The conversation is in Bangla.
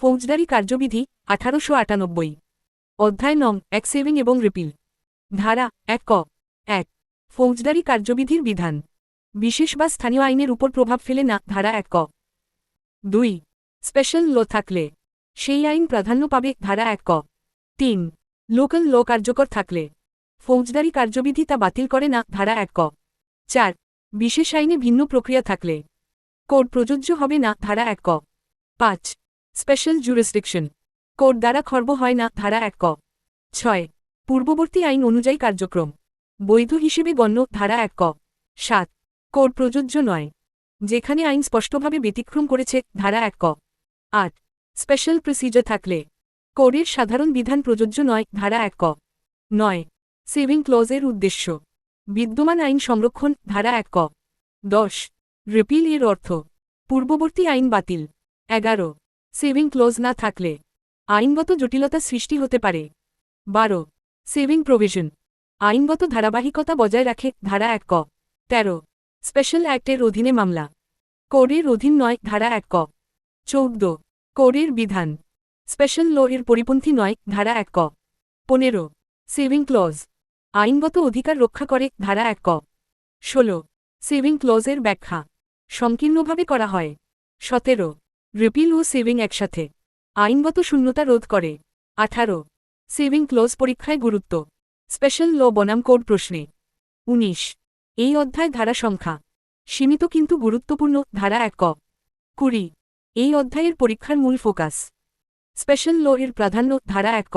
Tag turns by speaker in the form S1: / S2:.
S1: ফৌজদারি কার্যবিধি আঠারোশো আটানব্বই। অধ্যায় নং, এক সেভিং এবং রিপিল। ধারা, এক ক। এক। ফৌজদারি কার্যবিধির বিধান। বিশেষ বা স্থানীয় আইনের উপর প্রভাব ফেলে না, ধারা, এক ক। দুই। স্পেশাল ল থাকলে। সেই আইন প্রাধান্য পাবে, ধারা, এক ক। তিন। লোকাল ল কার্যকর থাকলে। ফৌজদারি কার্যবিধি তা বাতিল করে না, ধারা, এক ক। চার। বিশেষ আইনে ভিন্ন প্রক্রিয়া থাকলে। কোড প্রযোজ্য হবে না, ধারা, এক ক। পাঁচ। Special jurisdiction. কোড দ্বারা খর্ব হয় না, ধারা এক ক। ছয়। পূর্ববর্তী আইন অনুযায়ী কার্যক্রম। বৈধ হিসেবে গণ্য, ধারা এক ক। সাত। কোড প্রযোজ্য নয়। যেখানে আইন স্পষ্টভাবে ব্যতিক্রম করেছে, ধারা এক ক। আট। স্পেশাল প্রসিজার থাকলে। কোডের সাধারণ বিধান প্রযোজ্য নয়, ধারা এক ক। নয়। সেভিং ক্লজের উদ্দেশ্য। বিদ্যমান আইন সংরক্ষণ, ধারা এক ক। দশ। রিপিল এর অর্থ। পূর্ববর্তী আইন বাতিল। এগারো। সেভিং ক্লোজ না থাকলে আইনগত জটিলতা সৃষ্টি হতে পারে। বারো, সেভিং প্রভিশন। আইনগত ধারাবাহিকতা বজায় রাখে ধারা এক ক। তেরো, স্পেশাল অ্যাক্টের অধীনে মামলা। কোডের অধীন নয় ধারা এক ক। চৌদ্দ, কোডের বিধান। স্পেশাল ল এর পরিপন্থী নয় ধারা এক ক। পনেরো, সেভিং ক্লজ। আইনগত অধিকার রক্ষা করে ধারা এক ক। ষোলো, সেভিং ক্লজের ব্যাখ্যা। সংকীর্ণভাবে করা হয়। সতেরো রিপিল ও সেভিং একসাথে। আইনগত শূন্যতা রোধ করে। আঠারো। সেভিং ক্লোজ পরীক্ষায় গুরুত্ব। স্পেশাল ল বনাম কোড প্রশ্নে। উনিশ। এই অধ্যায় ধারা সংখ্যা। সীমিত কিন্তু গুরুত্বপূর্ণ ধারা এক। কুড়ি। এই অধ্যায়ের পরীক্ষার মূল ফোকাস। স্পেশাল ল এর প্রাধান্য ধারা এক। ক